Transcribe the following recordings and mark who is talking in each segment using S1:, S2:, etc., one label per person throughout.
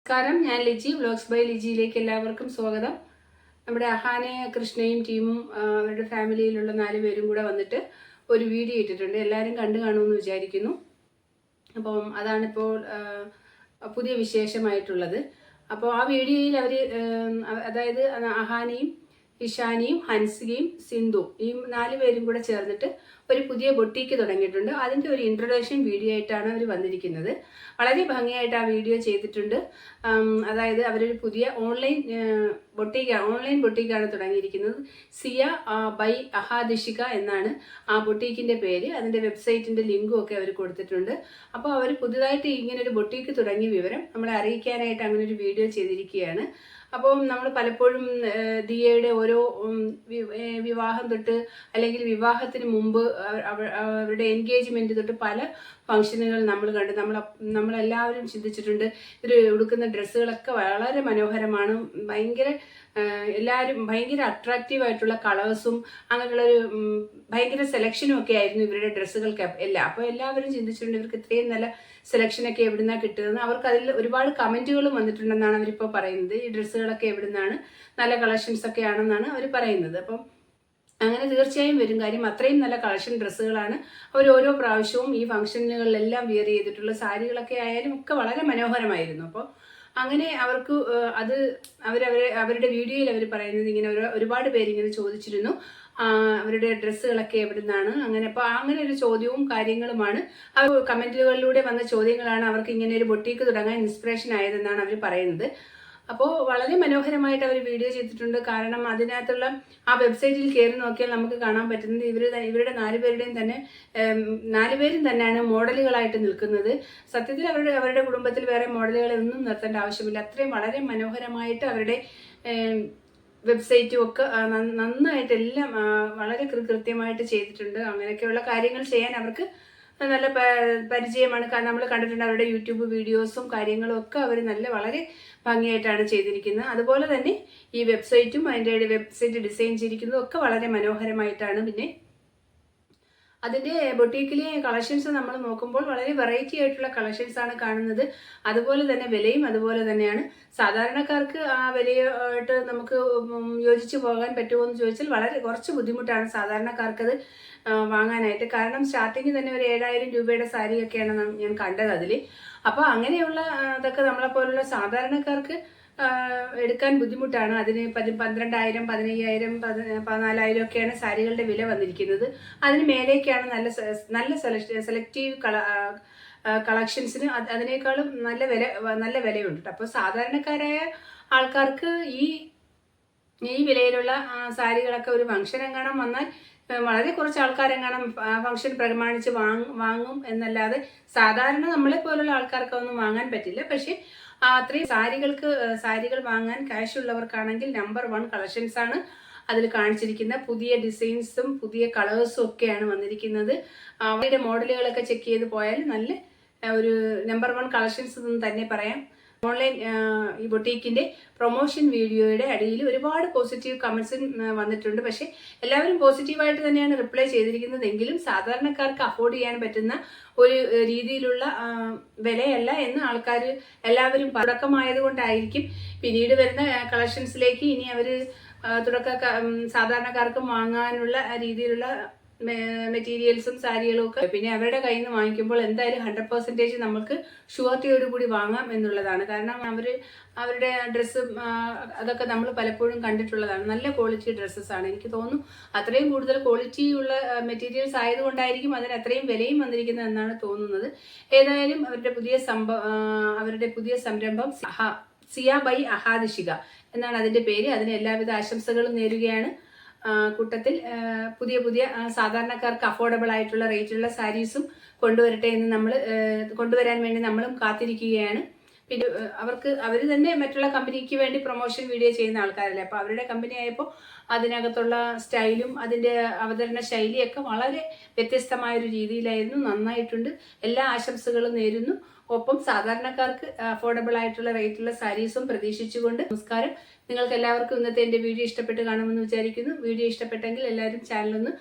S1: നമസ്കാരം. ഞാൻ Liji. Vlogs by ലിജിയിലേക്ക് എല്ലാവർക്കും സ്വാഗതം. നമ്മുടെ അഹാനെ കൃഷ്ണയും ടീമും അവരുടെ ഫാമിലിയിലുള്ള നാല് പേരും കൂടെ വന്നിട്ട് ഒരു വീഡിയോ ഇട്ടിട്ടുണ്ട്. എല്ലാവരും കണ്ടു കാണുമെന്ന് വിചാരിക്കുന്നു. അപ്പം അതാണിപ്പോൾ പുതിയ വിശേഷമായിട്ടുള്ളത്. അപ്പോൾ ആ വീഡിയോയിൽ അവർ അതായത് അഹാനയും ഇഷാനിയും ഹൻസികയും സിന്ധു ഈ നാല് പേരും കൂടെ ചേർന്നിട്ട് ഒരു പുതിയ ബൊട്ടീക്ക് തുടങ്ങിയിട്ടുണ്ട്. അതിന്റെ ഒരു ഇൻട്രൊഡക്ഷൻ വീഡിയോ ആയിട്ടാണ് അവർ വന്നിരിക്കുന്നത്. വളരെ ഭംഗിയായിട്ട് ആ വീഡിയോ ചെയ്തിട്ടുണ്ട്. അതായത് അവരൊരു പുതിയ ഓൺലൈൻ ബൊട്ടീക്ക് ഓൺലൈൻ ബൊട്ടീക്കാണ് തുടങ്ങിയിരിക്കുന്നത്. സിയ ബൈ അഹാദിഷിക എന്നാണ് ആ ബൊട്ടീക്കിന്റെ പേര്. അതിന്റെ വെബ്സൈറ്റിന്റെ ലിങ്കും ഒക്കെ അവർ കൊടുത്തിട്ടുണ്ട്. അപ്പോൾ അവർ പുതുതായിട്ട് ഇങ്ങനെ ഒരു ബൊട്ടീക്ക് തുടങ്ങിയ വിവരം നമ്മളെ അറിയിക്കാനായിട്ട് അങ്ങനെ ഒരു വീഡിയോ ചെയ്തിരിക്കുകയാണ്. അപ്പോൾ നമ്മൾ പലപ്പോഴും ദിയയുടെ ഓരോ വിവാഹം തൊട്ട് അല്ലെങ്കിൽ വിവാഹത്തിന് മുമ്പ് അവ- അവ- അവരുടെ എൻഗേജ്മെന്റ് തൊട്ട് പല ഫംഗ്ഷനുകൾ നമ്മൾ കണ്ട് നമ്മൾ നമ്മളെല്ലാവരും ചിന്തിച്ചിട്ടുണ്ട്. ഇവർ ഉടുക്കുന്ന ഡ്രസ്സുകളൊക്കെ വളരെ മനോഹരമാണ്. ഭയങ്കര എല്ലാവരും ഭയങ്കര അട്രാക്റ്റീവ് ആയിട്ടുള്ള കളേഴ്സും അങ്ങനെയുള്ളൊരു ഒരു ഭയങ്കര സെലക്ഷനും ഒക്കെ ആയിരുന്നു ഇവരുടെ ഡ്രസ്സുകൾക്ക് എല്ലാം. അപ്പോൾ എല്ലാവരും ചിന്തിച്ചിട്ടുണ്ട് ഇവർക്ക് ഇത്രയും നല്ല സെലക്ഷനൊക്കെ എവിടുന്നാണ് കിട്ടുന്നത് അവർക്ക് അതിൽ ഒരുപാട് കമന്റുകളും വന്നിട്ടുണ്ടെന്നാണ് അവരിപ്പോൾ പറയുന്നത്. ഈ ഡ്രസ്സുകളൊക്കെ എവിടുന്നാണ് നല്ല കളക്ഷൻസ് ഒക്കെ ആണെന്നാണ് അവർ പറയുന്നത്. അപ്പം അങ്ങനെ തീർച്ചയായും വരും കാര്യം. അത്രയും നല്ല കളക്ഷൻ ഡ്രസ്സുകളാണ് അവർ ഓരോ പ്രാവശ്യവും ഈ ഫംഗ്ഷനുകളിലെല്ലാം വിയർ ചെയ്തിട്ടുള്ള സാരികളൊക്കെ ആയാലും ഒക്കെ വളരെ മനോഹരമായിരുന്നു. അപ്പോൾ അങ്ങനെ അവർക്ക് അത് അവരവരെ അവരുടെ വീഡിയോയിൽ അവർ പറയുന്നത് ഇങ്ങനെ ഒരു ഒരുപാട് പേരിങ്ങനെ ചോദിച്ചിരുന്നു. അവരുടെ ഡ്രസ്സുകളൊക്കെ എവിടെ നിന്നാണ് അങ്ങനെ അപ്പോൾ അങ്ങനെ ഒരു ചോദ്യവും കാര്യങ്ങളുമാണ്. അവർ കമന്റുകളിലൂടെ വന്ന ചോദ്യങ്ങളാണ് അവർക്ക് ഇങ്ങനെ ഒരു ബൊട്ടീക്ക് തുടങ്ങാൻ ഇൻസ്പിറേഷൻ ആയതെന്നാണ് അവർ പറയുന്നത്. അപ്പോൾ വളരെ മനോഹരമായിട്ട് അവർ വീഡിയോ ചെയ്തിട്ടുണ്ട്. കാരണം അതിനകത്തുള്ള ആ വെബ്സൈറ്റിൽ കയറി നോക്കിയാൽ നമുക്ക് കാണാൻ പറ്റുന്നത് ഇവർ ഇവരുടെ നാലുപേരുടെയും തന്നെ നാല് നാലുപേരും തന്നെയാണ് മോഡലുകളായിട്ട് നിൽക്കുന്നത്. സത്യത്തിൽ അവരുടെ അവരുടെ കുടുംബത്തിൽ വേറെ മോഡലുകളെ ഒന്നും നിർത്തേണ്ട ആവശ്യമില്ല. അത്രയും വളരെ മനോഹരമായിട്ട് അവരുടെ വെബ്സൈറ്റും ഒക്കെ നന്നായിട്ട് എല്ലാം വളരെ കൃത്യമായിട്ട് ചെയ്തിട്ടുണ്ട്. അങ്ങനെയൊക്കെയുള്ള കാര്യങ്ങൾ ചെയ്യാൻ അവർക്ക് നല്ല പരിചയമാണ്. കാരണം നമ്മൾ കണ്ടിട്ടുണ്ട് അവരുടെ യൂട്യൂബ് വീഡിയോസും കാര്യങ്ങളും ഒക്കെ അവർ നല്ല വളരെ ഭംഗിയായിട്ടാണ് ചെയ്തിരിക്കുന്നത്. അതുപോലെ തന്നെ ഈ വെബ്സൈറ്റും അതിന്റെ വെബ്സൈറ്റ് ഡിസൈൻ ചെയ്തിരിക്കുന്നതും ഒക്കെ വളരെ മനോഹരമായിട്ടാണ് പിന്നെ അതിന്റെ ബൊട്ടീക്കിലെ കളക്ഷൻസ് നമ്മൾ നോക്കുമ്പോൾ വളരെ വെറൈറ്റി ആയിട്ടുള്ള കളക്ഷൻസ് ആണ് കാണുന്നത്. അതുപോലെ തന്നെ വിലയും അതുപോലെ തന്നെയാണ്. സാധാരണക്കാർക്ക് ആ വിലയായിട്ട് നമുക്ക് യോജിച്ച് പോകാൻ പറ്റുമോ എന്ന് ചോദിച്ചാൽ വളരെ കുറച്ച് ബുദ്ധിമുട്ടാണ് സാധാരണക്കാർക്കത് വാങ്ങാനായിട്ട്. കാരണം സ്റ്റാർട്ടിങ് തന്നെ ഒരു ഏഴായിരം രൂപയുടെ സാരിയൊക്കെയാണ് ഞാൻ കണ്ടത് അതിൽ അപ്പോൾ അങ്ങനെയുള്ള ഇതൊക്കെ നമ്മളെപ്പോലുള്ള സാധാരണക്കാർക്ക് എടുക്കാൻ ബുദ്ധിമുട്ടാണ്. അതിന് പതി പന്ത്രണ്ടായിരം പതിനയ്യായിരം പതി പതിനാലായിരം ഒക്കെയാണ് സാരികളുടെ വില വന്നിരിക്കുന്നത്. അതിന് മേലേക്കാണ് നല്ല നല്ല സെലക്ട് സെലക്റ്റീവ് കള കളക്ഷൻസിന് അതിനേക്കാളും നല്ല വില നല്ല വിലയുണ്ട് അപ്പോൾ സാധാരണക്കാരായ ആൾക്കാർക്ക് ഈ ഈ വിലയിലുള്ള സാരികളൊക്കെ ഒരു ഫംഗ്ഷൻ വന്നാൽ വളരെ കുറച്ച് ആൾക്കാരെങ്ങാനും ഫംഗ്ഷൻ പ്രമാണിച്ച് വാങ്ങും വാങ്ങും എന്നല്ലാതെ സാധാരണ നമ്മളെ പോലുള്ള ആൾക്കാർക്കൊന്നും വാങ്ങാൻ പറ്റില്ല. പക്ഷേ അത്രയും സാരികൾക്ക് സാരികൾ വാങ്ങാൻ ക്യാഷ് ഉള്ളവർക്കാണെങ്കിൽ നമ്പർ വൺ കളക്ഷൻസ് ആണ് അതിൽ കാണിച്ചിരിക്കുന്ന പുതിയ ഡിസൈൻസും പുതിയ കളേഴ്സും ഒക്കെയാണ് വന്നിരിക്കുന്നത്. അവരുടെ മോഡലുകളൊക്കെ ചെക്ക് ചെയ്ത് പോയാൽ നല്ല ഒരു നമ്പർ വൺ കളക്ഷൻസ് എന്ന് തന്നെ പറയാം. ഓൺലൈൻ ഈ ബൊട്ടീക്കിന്റെ പ്രൊമോഷൻ വീഡിയോയുടെ അടിയിൽ ഒരുപാട് പോസിറ്റീവ് കമന്റ്സും വന്നിട്ടുണ്ട്. പക്ഷേ എല്ലാവരും പോസിറ്റീവായിട്ട് തന്നെയാണ് റിപ്ലൈ ചെയ്തിരിക്കുന്നതെങ്കിലും സാധാരണക്കാർക്ക് അഫോർഡ് ചെയ്യാൻ പറ്റുന്ന ഒരു രീതിയിലുള്ള വിലയല്ല എന്ന് ആൾക്കാർ എല്ലാവരും തുടക്കമായതുകൊണ്ടായിരിക്കും പിന്നീട് വരുന്ന കളക്ഷൻസിലേക്ക് ഇനി അവർ തുടക്ക സാധാരണക്കാർക്ക് വാങ്ങാനുള്ള രീതിയിലുള്ള മെറ്റീരിയൽസും സാരികളും ഒക്കെ. പിന്നെ അവരുടെ കയ്യിൽ നിന്ന് വാങ്ങിക്കുമ്പോൾ എന്തായാലും ഹൺഡ്രഡ് പെർസെന്റേജ് നമുക്ക് ഷുവർട്ടിയോട് കൂടി വാങ്ങാം എന്നുള്ളതാണ്. കാരണം അവർ അവരുടെ ഡ്രസ്സ് അതൊക്കെ നമ്മൾ പലപ്പോഴും കണ്ടിട്ടുള്ളതാണ്. നല്ല ക്വാളിറ്റി ഡ്രസ്സസ് ആണ്. എനിക്ക് തോന്നുന്നു അത്രയും കൂടുതൽ ക്വാളിറ്റി ഉള്ള മെറ്റീരിയൽസ് ആയതുകൊണ്ടായിരിക്കും അതിന് അത്രയും വിലയും വന്നിരിക്കുന്നത് എന്നാണ് തോന്നുന്നത്. ഏതായാലും അവരുടെ പുതിയ സംഭവം അവരുടെ പുതിയ സംരംഭം സിയാ ബൈ അഹാദിഷിക എന്നാണ് അതിന്റെ പേര്. അതിന് എല്ലാവിധ ആശംസകളും നേരുകയാണ്. കൂട്ടത്തിൽ പുതിയ പുതിയ സാധാരണക്കാർക്ക് അഫോർഡബിൾ ആയിട്ടുള്ള റേറ്റിലുള്ള സാരീസും കൊണ്ടുവരട്ടെ എന്ന് നമ്മൾ കൊണ്ടുവരാൻ വേണ്ടി നമ്മളും കാത്തിരിക്കുകയാണ്. പിന്നെ അവർക്ക് അവർ തന്നെ മറ്റുള്ള കമ്പനിക്ക് വേണ്ടി പ്രൊമോഷൻ വീഡിയോ ചെയ്യുന്ന ആൾക്കാരല്ലേ? അപ്പോൾ അവരുടെ കമ്പനി ആയപ്പോൾ അതിനകത്തുള്ള സ്റ്റൈലും അതിന്റെ അവതരണ ശൈലിയൊക്കെ വളരെ വ്യത്യസ്തമായ ഒരു രീതിയിലായിരുന്നു. നന്നായിട്ടുണ്ട്. എല്ലാ ആശംസകളും നേരുന്നു. ഒപ്പം സാധാരണക്കാർക്ക് അഫോർഡബിൾ ആയിട്ടുള്ള റേറ്റുള്ള സാരീസും പ്രതീക്ഷിച്ചുകൊണ്ട് നമസ്കാരം. നിങ്ങൾക്ക് എല്ലാവർക്കും ഇന്നത്തെ എന്റെ വീഡിയോ ഇഷ്ടപ്പെട്ട് കാണുമെന്ന് വിചാരിക്കുന്നു. വീഡിയോ ഇഷ്ടപ്പെട്ടെങ്കിൽ എല്ലാവരും ചാനലൊന്ന്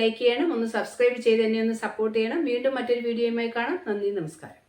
S1: ലൈക്ക് ചെയ്യണം. ഒന്ന് സബ്സ്ക്രൈബ് ചെയ്ത് എന്നെ ഒന്ന് സപ്പോർട്ട് ചെയ്യണം. വീണ്ടും മറ്റൊരു വീഡിയോയുമായി കാണാം. നന്ദി നമസ്കാരം.